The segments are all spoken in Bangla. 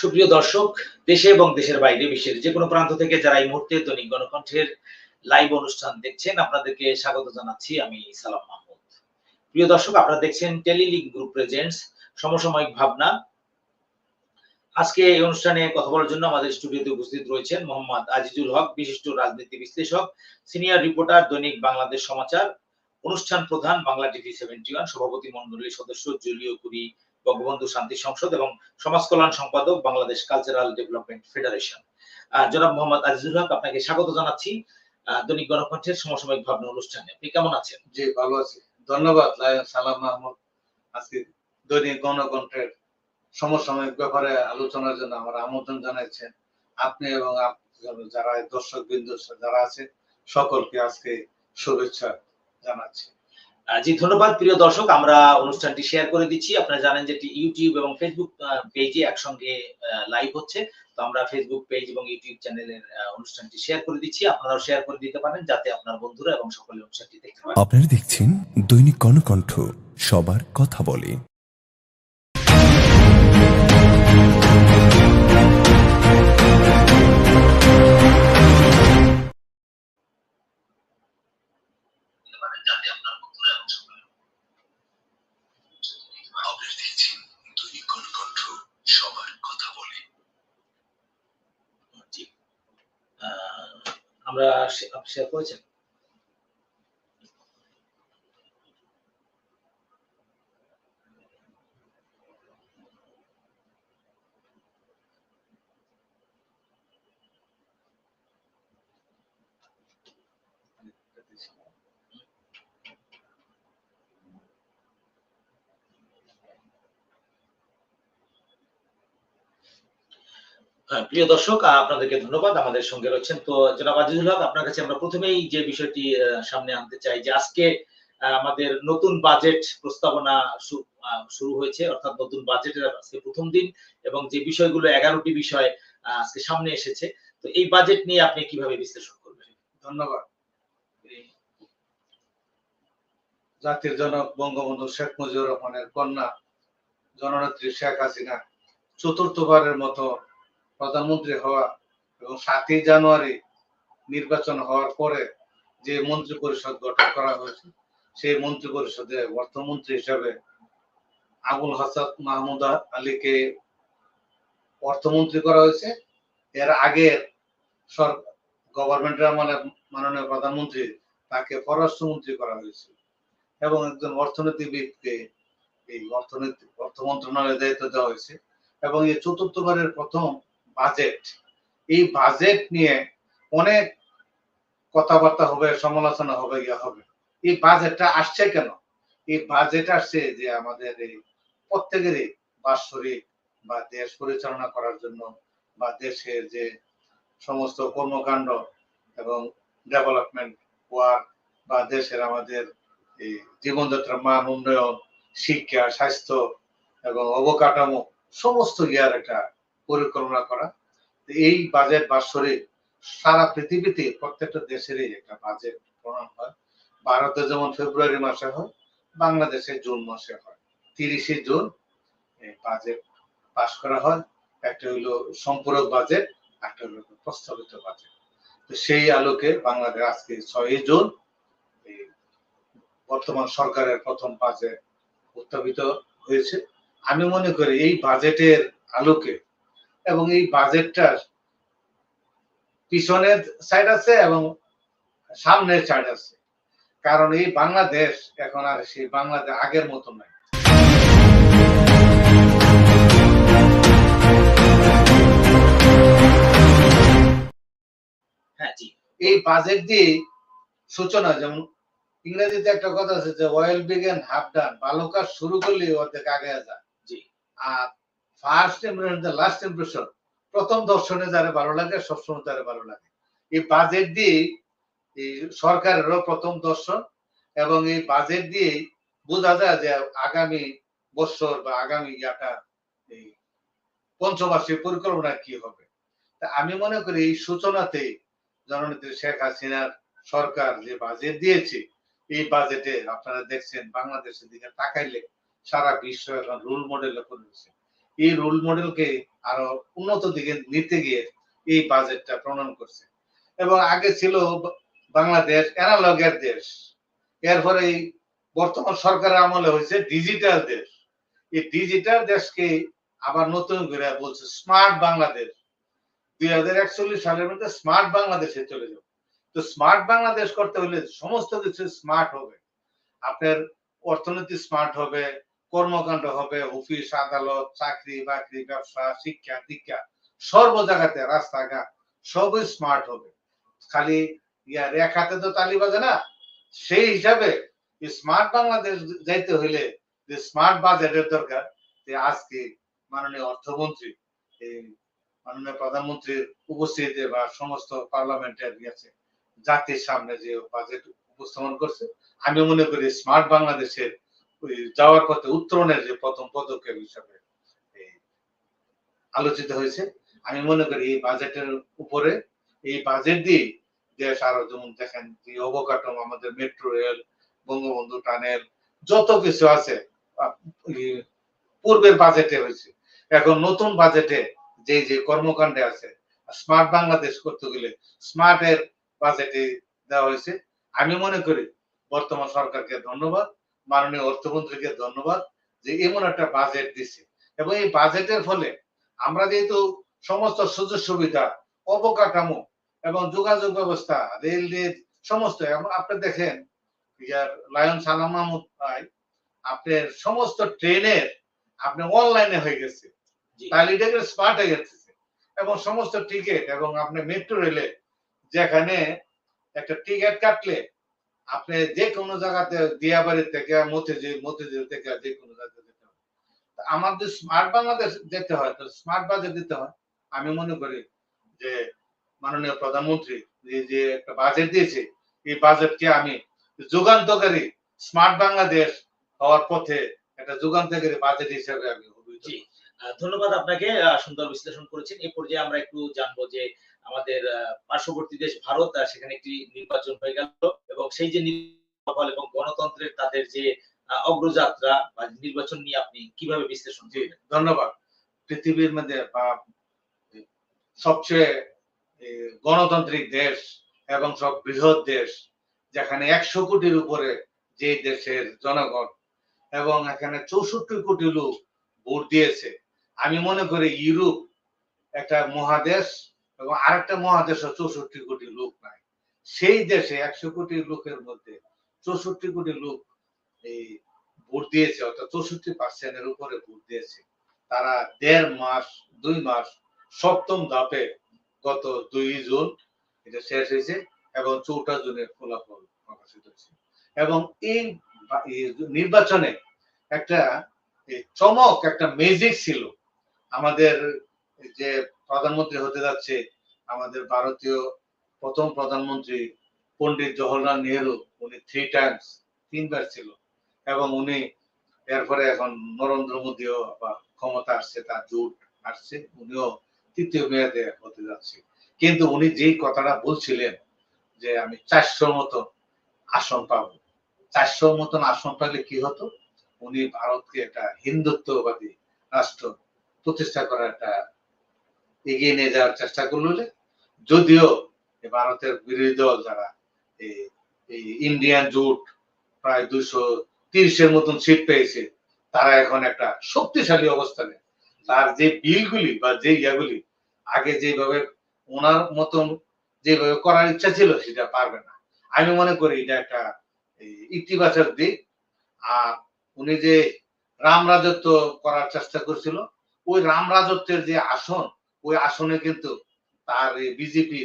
সুপ্রিয় দর্শক, দেশে এবং দেশের বাইরে বিশ্বের যে কোনো প্রান্ত থেকে যারা এই মুহূর্তে দৈনিক গণকণ্ঠের লাইভ অনুষ্ঠান দেখছেন, আপনাদেরকে স্বাগত জানাচ্ছি আমি সালাম মাহমুদ। প্রিয় দর্শক, আপনারা দেখছেন টেলিলিঙ্ক গ্রুপ প্রেজেন্টস, সমসাময়িক ভাবনা। আজকে এই অনুষ্ঠানে কথা বলার জন্য আমাদের স্টুডিওতে উপস্থিত রয়েছেন মোহাম্মদ আজিজুল হক, বিশিষ্ট রাজনীতি বিশ্লেষক, সিনিয়র রিপোর্টার, দৈনিক বাংলাদেশ সমাচার, অনুষ্ঠান প্রধান, বাংলা টিভি সেভেন্টি ওয়ান, সভাপতি মন্ডলীর সদস্য জুলিও কুরি বঙ্গবন্ধু শান্তি সংসদ এবং সমাজ কল্যাণ সম্পাদক বাংলাদেশ কালচারাল ডেভেলপমেন্ট ফেডারেশন জনাব মোহাম্মদ আজিজুল হক, আপনাকে স্বাগত জানাচ্ছি দৈনিক গণকণ্ঠের সমসাময়িক ভাবনা অনুষ্ঠানে। আপনি কেমন আছেন? জি, ভালো আছি। ধন্যবাদ সালাম মাহমুদ। আজকে দৈনিক গণকণ্ঠের সমসাময়িক ব্যাপারে আলোচনার জন্য আমার আমন্ত্রণ জানাচ্ছেন আপনি এবং যারা দর্শক বিন্দু যারা আছে, সকলকে আজকে শুভেচ্ছা জানাচ্ছি। জি, ধন্যবাদ। প্রিয় দর্শক, আমরা অনুষ্ঠানটি শেয়ার করে দিচ্ছি। আপনারা জানেন যে ইউটিউব এবং ফেসবুক পেজে একসঙ্গে লাইভ হচ্ছে। তো আমরা ফেসবুক পেজ এবং ইউটিউব চ্যানেলের অনুষ্ঠানটি শেয়ার করে দিচ্ছি। আপনারাও শেয়ার করে দিতে পারেন যাতে আপনার বন্ধুরা এবং সকলে অনুষ্ঠানটি দেখতে পারেন আপনারা দেখছেন দৈনিক গণকণ্ঠ সবার কথা বলে। আমরা শেয়ার করেছেন প্রিয় দর্শক আপনাদেরকে ধন্যবাদ। আমাদের সঙ্গে রয়েছেন তো জনাব আজিজুল হক। আপনার কাছে আমরা প্রথমেই যে বিষয়টি সামনে আনতে চাই, যে আজকে আমাদের নতুন বাজেট প্রস্তাবনা শুরু হয়েছে, অর্থাৎ নতুন বাজেটের আজকে প্রথম দিন এবং যে বিষয়গুলো এগারোটি বিষয় আজকে সামনে এসেছে। তো এই বাজেট নিয়ে আপনি কীভাবে বিশ্লেষণ করবেন? ধন্যবাদ। জাতির জনক বঙ্গবন্ধু শেখ মুজিবুর রহমানের কন্যা, জননেত্রী শেখ হাসিনা চতুর্থবারের মতো প্রধানমন্ত্রী হওয়া এবং সাতই জানুয়ারি নির্বাচন হওয়ার পরে যে মন্ত্রী পরিষদ গঠন করা হয়েছে, সেই মন্ত্রী পরিষদে অর্থমন্ত্রী হিসাবে আবুল হাসান মাহমুদ আলীকে অর্থমন্ত্রী করা হয়েছে। এর আগের সরকার গভর্নমেন্টের আমলে মাননীয় প্রধানমন্ত্রী তাকে পররাষ্ট্রমন্ত্রী করা হয়েছে এবং একজন অর্থনীতিবিদকে এই অর্থনীতি, অর্থ মন্ত্রণালয়ের দায়িত্ব দেওয়া হয়েছে এবং এই চতুর্থবারের প্রথম বাজেট এই বাজেট নিয়ে অনেক কথাবার্তা হবে, সমালোচনা হবে, ইয়া হবে। এই বাজেটটা আসছে কেন? এই বাজেট আসছে যে আমাদের এই প্রত্যেকেরই বাৎসরিক বা দেশ পরিচালনা করার জন্য বা দেশের যে সমস্ত কর্মকাণ্ড এবং ডেভেলপমেন্ট ওয়ার্ক বা দেশের আমাদের এই জীবনযাত্রার মান উন্নয়ন, শিক্ষা, স্বাস্থ্য এবং অবকাঠামো, সমস্ত ইয়ার একটা পরিকল্পনা করা। এই বাজেট বাৎসরিক সারা পৃথিবীতে প্রত্যেকটা দেশেরই একটা বাজেট প্রণয়ন হয়। ভারতে যেমন ফেব্রুয়ারি মাসে হয়, বাংলাদেশে জুন মাসে হয়। তিরিশে জুন বাজেট পাশ করা হয়। একটা হইল সম্পূরক বাজেট একটা হলো প্রস্তাবিত বাজেট তো সেই আলোকে বাংলাদেশ আজকে ছয়ই জুন বর্তমান সরকারের প্রথম বাজেট উত্থাপিত হয়েছে। আমি মনে করি এই বাজেটের আলোকে এবং এই বাজেটটার পিছনের সাইড আছে এবং সামনের সাইড আছে। কারণ এই বাংলাদেশ এখন আর সেই বাংলাদেশ আগের মতো নয় হ্যাঁ জি। এই বাজেট দিয়ে সূচনা যেমন ইংরেজিতে একটা কথা আছে যে ওয়েল বিগেন হাফ ডান ভালো কাজ শুরু করলে অর্ধেক আগে যায়। জি। আর ফার্স্ট ইমপ্রেশন লাস্ট ইমপ্রেশন প্রথম দর্শনে যারা ভালো লাগে, সবসময় তারা ভালো লাগে। এই বাজেট দিয়ে এই সরকারেরও প্রথম দর্শন এবং এই বাজেট দিয়ে বোঝা যায় যে আগামী বছর বা আগামী ইয়াটা এই পঞ্চবার্ষিক পরিকল্পনা কি হবে। তা আমি মনে করি এই সূচনাতে জননেত্রী শেখ হাসিনার সরকার যে বাজেট দিয়েছে, এই বাজেটে আপনারা দেখছেন বাংলাদেশের দিকে তাকাইলে সারা বিশ্ব এখন রোল মডেলে পরিণত এই রোল মডেলকে আরও উন্নত দিকে নিতে গিয়ে এই বাজেটটা প্রণয়ন করছে। এবং আগে ছিল বাংলাদেশ অ্যানালগের দেশ। এরপরে বর্তমান সরকারের আমলে হয়েছে ডিজিটাল দেশ। এই ডিজিটাল দেশকে আবার নতুন করে বলছে স্মার্ট বাংলাদেশ। দুই হাজার একচল্লিশ সালের মধ্যে স্মার্ট বাংলাদেশে চলে যাবে। তো স্মার্ট বাংলাদেশ করতে হলে সমস্ত কিছু স্মার্ট হবে। আপনার অর্থনীতি স্মার্ট হবে কর্মকাণ্ড হবে, অফিস, আদালত, চাকরি, বাকরি, ব্যবসা, শিক্ষা, দীক্ষা, সর্ব জায়গাতে রাস্তাঘাট সবই স্মার্ট হবে। খালি ইয়ার এক হাতে তো তালি বাজে না। সেই হিসাবে স্মার্ট বাংলাদেশ যাইতে হইলে যে স্মার্ট বাজেটের দরকার, যে আজকে মাননীয় অর্থমন্ত্রী, এই মাননীয় প্রধানমন্ত্রীর উপস্থিতিতে বা সমস্ত পার্লামেন্টের গেছে জাতির সামনে যে বাজেট উপস্থাপন করছে, আমি মনে করি স্মার্ট বাংলাদেশের যাওয়ার পথে উত্তরণের যে প্রথম পদক্ষেপ হিসাবে আলোচিত হয়েছে। আমি মনে করি এই বাজেটের উপরে, এই বাজেট দিয়ে দেশ আরও যেমন দেখেন যে অবকাঠামো, আমাদের মেট্রো রেল, বঙ্গবন্ধু টানেল, যত কিছু আছে পূর্বের বাজেটে হয়েছে। এখন নতুন বাজেটে যে যে কর্মকাণ্ডে আছে, স্মার্ট বাংলাদেশ করতে গেলে স্মার্টের বাজেটে দেওয়া হয়েছে। আমি মনে করি বর্তমান সরকারকে ধন্যবাদ। মাননীয় অর্থমন্ত্রীকে ধন্যবাদ যে এমন একটা বাজেট দিছে। এবং এই বাজেটের ফলে আমরা যেহেতু সমস্ত সুযোগ সুবিধা অবকাঠামো এবং যোগাযোগ ব্যবস্থা রেল রেল সমস্ত আপনি দেখেন লায়ন সালাম মাহমুদ ভাই আপনার সমস্ত ট্রেনের আপনি অনলাইনে হয়ে গেছে। স্মার্ট হয়ে যাচ্ছে এবং সমস্ত টিকিট এবং আপনি মেট্রো রেলে যেখানে একটা টিকিট কাটলে আপনি যে কোনো জায়গাতে দিয়াবাড়ি থেকে মতিঝিল মতিঝিল থেকে যে কোনো জায়গাতে যেতে তা আমাদের স্মার্ট বাংলাদেশ যেতে হয় তো স্মার্ট বাজেট দিতে হয়। আমি মনে করি যে মাননীয় প্রধানমন্ত্রী যে যে একটা বাজেট দিয়েছে এই বাজেটকে আমি যুগান্তকারী স্মার্ট বাংলাদেশ হওয়ার পথে একটা যুগান্তকারী বাজেট হিসেবে আমি ধন্যবাদ আপনাকে সুন্দর বিশ্লেষণ করেছেন। এই পর্যায়ে আমরা একটু জানব যে আমাদের পার্শ্ববর্তী দেশ ভারত সেখানে একটি নির্বাচন হয়ে গেল এবং সেই যে নির্বাচন এবং গণতন্ত্রের তাদের যে অগ্রযাত্রা বা নির্বাচন নিয়ে আপনি কীভাবে বিশ্লেষণ করবেন? ধন্যবাদ। পৃথিবীর মধ্যে বা সবচেয়ে গণতান্ত্রিক দেশ এবং সব বৃহৎ দেশ যেখানে একশো কোটির উপরে যে দেশের জনগণ এবং এখানে চৌষট্টি কোটি লোক ভোট দিয়েছে আমি মনে করি ইউরোপ একটা মহাদেশ এবং আরেকটা মহাদেশ চৌষট্টি কোটি লোক নাই। সেই দেশে একশো কোটি লোকের মধ্যে চৌষট্টি কোটি লোক এই ভোট দিয়েছে, অর্থাৎ চৌষট্টি পার্সেন্টের উপরে ভোট দিয়েছে। তারা দেড় মাস, দুই মাস, সপ্তম ধাপে গত দুই জুন এটা শেষ হয়েছে এবং চৌঠা জুনের ফলাফল প্রকাশিত হয়েছে। এবং এই নির্বাচনে একটা চমক, একটা মেজিক ছিল। আমাদের যে প্রধানমন্ত্রী হতে যাচ্ছে আমাদের ভারতীয় প্রথম প্রধানমন্ত্রী পণ্ডিত জওহরলাল নেহরু। উনি থ্রি টাইমস তিনবার ছিল। এবং উনি এরপরে এখন নরেন্দ্র মোদীও আবার ক্ষমতা আসছে, তার জোট আসছে। উনিও তৃতীয় মেয়াদে হতে যাচ্ছে। কিন্তু উনি যেই কথাটা বলছিলেন যে আমি চারশো মতো আসন পাবো চারশো মতন আসন পাইলে কি হতো? উনি ভারতকে একটা হিন্দুত্ববাদী রাষ্ট্র প্রতিষ্ঠা করার একটা এগিয়ে নিয়ে যাওয়ার চেষ্টা করলে যদিও ভারতের বিরোধী দল যারা এই ইন্ডিয়ান জোট প্রায় দুইশো তিরিশের মতন সিট পেয়েছে, তারা এখন একটা শক্তিশালী অবস্থানে। তার যে বিলগুলি বা যে ইয়াগুলি আগে যেভাবে ওনার মতন যেভাবে করার ইচ্ছা ছিল সেটা পারবে না। আমি মনে করি এটা একটা ইতিবাচক দিক। আর উনি যে রাম রাজত্ব করার চেষ্টা করছিল, ওই রাম রাজত্বের যে আসন ওই আসনে কিন্তু তার বিজেপি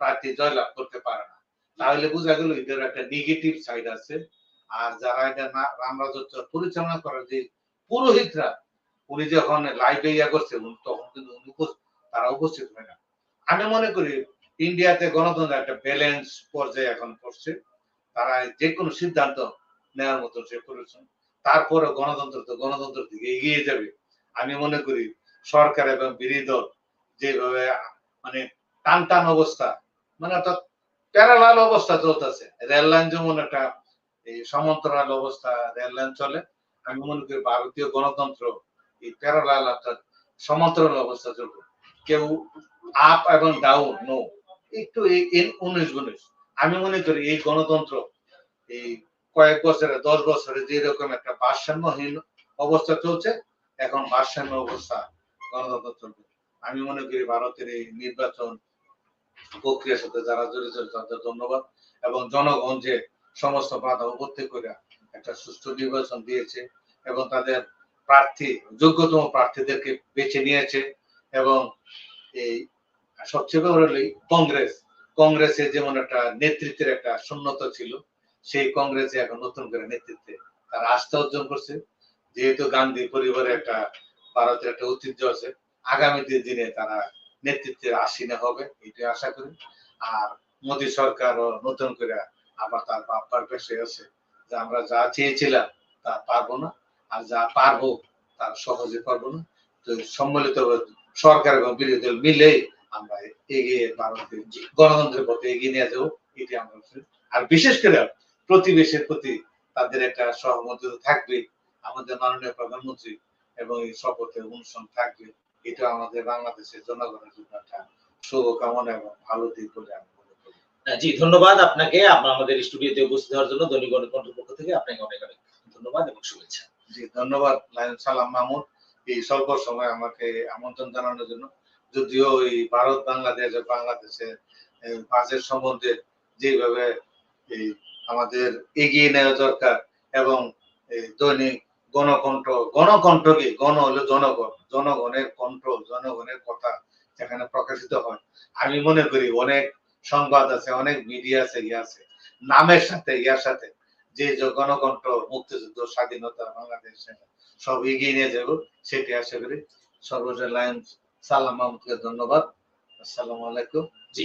প্রার্থী জয়লাভ করতে পারে না। তাহলে বোঝা গেল এদের একটা নেগেটিভ সাইড আছে। আর যারা এটা রাম রাজত্ব পরিচালনা করার যে পুরোহিতরা, উনি যখন লাইভে ইয়া করছে তখন কিন্তু উনি তারা উপস্থিত হয় না। আমি মনে করি ইন্ডিয়াতে গণতন্ত্র একটা ব্যালেন্স পর্যায়ে এখন করছে তারা যে কোনো সিদ্ধান্ত নেওয়ার মতো সে করেছেন তারপরে গণতন্ত্র তো গণতন্ত্রের দিকে এগিয়ে যাবে। আমি মনে করি সরকার এবং বিরোধী দল যেভাবে মানে টান টান অবস্থা মানে অর্থাৎ প্যারালাল অবস্থা চলতেছে। রেল লাইন যেমন একটা, এই সমান্তরাল অবস্থা রেল লাইন চলে, আমি মনে করি ভারতীয় গণতন্ত্র এই প্যারালাল অর্থাৎ সমান্তরাল অবস্থা চলবে। কেউ আপ এবং ডাউন, নো, একটু উনিশ উনিশ। আমি মনে করি এই গণতন্ত্র এই কয়েক বছরে, দশ বছরে যে রকম একটা ভারসাম্যহীন অবস্থা চলছে, এখন ভারসাম্য অবস্থা গণতন্ত্র চলবে। আমি মনে করি ভারতের এই নির্বাচন প্রক্রিয়ার সাথে যারা জড়িত তাদের ধন্যবাদ। এবং জনগণ যে সমস্ত বাধা উপত্যা করে একটা সুষ্ঠু নির্বাচন দিয়েছে এবং তাদের প্রার্থী, যোগ্যতম প্রার্থীদেরকে বেছে নিয়েছে এবং এই সবচেয়ে বড় হলো কংগ্রেস। কংগ্রেসের যেমন একটা নেতৃত্বের একটা শূন্যতা ছিল, সেই কংগ্রেসে এখন নতুন করে নেতৃত্বে তারা আস্থা অর্জন করছে। যেহেতু গান্ধী পরিবারের একটা ভারতের একটা ঐতিহ্য আছে আগামী দিনে তারা নেতৃত্বে আসীনা হবে, এটাই আশা করি। আর মোদী সরকারও নতুন করে আবার তার বাপ্পার পেশে আছে। যে আমরা যা চেয়েছিলাম তা পারব না, আর যা পারব তার সহজে পারব না। তো সম্মিলিত সরকার এবং বিরোধী দল মিলে আমরা এগিয়ে ভারতের গণতন্ত্রের পথে এগিয়ে নিয়ে যাব এটি আমরা আর বিশেষ করে প্রতিবেশীর প্রতি তাদের একটা সহমত থাকবে, আমাদের মাননীয় প্রধানমন্ত্রী এবং এই শপথের অনুষ্ঠান থাকবে। এটা আমাদের বাংলাদেশের জনগণের জন্য একটা শুভকামনা এবং ভালো দিক বলে আমি মনে করি। জি ধন্যবাদ আপনাকে। আপনার আমাদের স্টুডিওতে উপস্থিত হওয়ার জন্য দৈনিক গণকণ্ঠের পক্ষ থেকে আপনাকে অনেক অনেক ধন্যবাদ এবং শুভেচ্ছা। জি ধন্যবাদ লায়ন সালাম মাহমুদ এই স্বল্প সময় আমাকে আমন্ত্রণ জানানোর জন্য। যদিও এই ভারত বাংলাদেশ বাংলাদেশের বাজেট সম্বন্ধে যেভাবে এই আমাদের এগিয়ে নেওয়া দরকার এবং এই দৈনিক গণকণ্ঠ গণকণ্ঠ কি গণ হলো জনগণ, জনগণের কণ্ঠ, জনগণের কথা যেখানে প্রকাশিত হয়। আমি মনে করি অনেক সংবাদ আছে, অনেক মিডিয়া আছে ইয়ে আছে, নামের সাথে, ইয়ার সাথে, যে গণকণ্ঠ, মুক্তিযুদ্ধ, স্বাধীনতা, বাংলাদেশে সব এগিয়ে নিয়ে যাব সেটি আশা করি। সর্বশেষ লায়ন সালাম মাহমুদকে ধন্যবাদ। আসসালামু আলাইকুম। জি।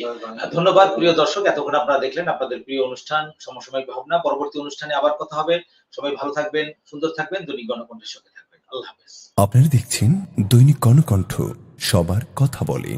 ধন্যবাদ প্রিয় দর্শক এতক্ষণ আপনারা দেখলেন আপনাদের প্রিয় অনুষ্ঠান সমসাময়িক ভাবনা। পরবর্তী অনুষ্ঠানে আবার কথা হবে। সবাই ভালো থাকবেন সুন্দর থাকবেন দৈনিক গণকণ্ঠের সঙ্গে থাকবেন। আল্লাহ হাফেজ। আপনারা দেখছেন দৈনিক গণকণ্ঠ সবার কথা বলে।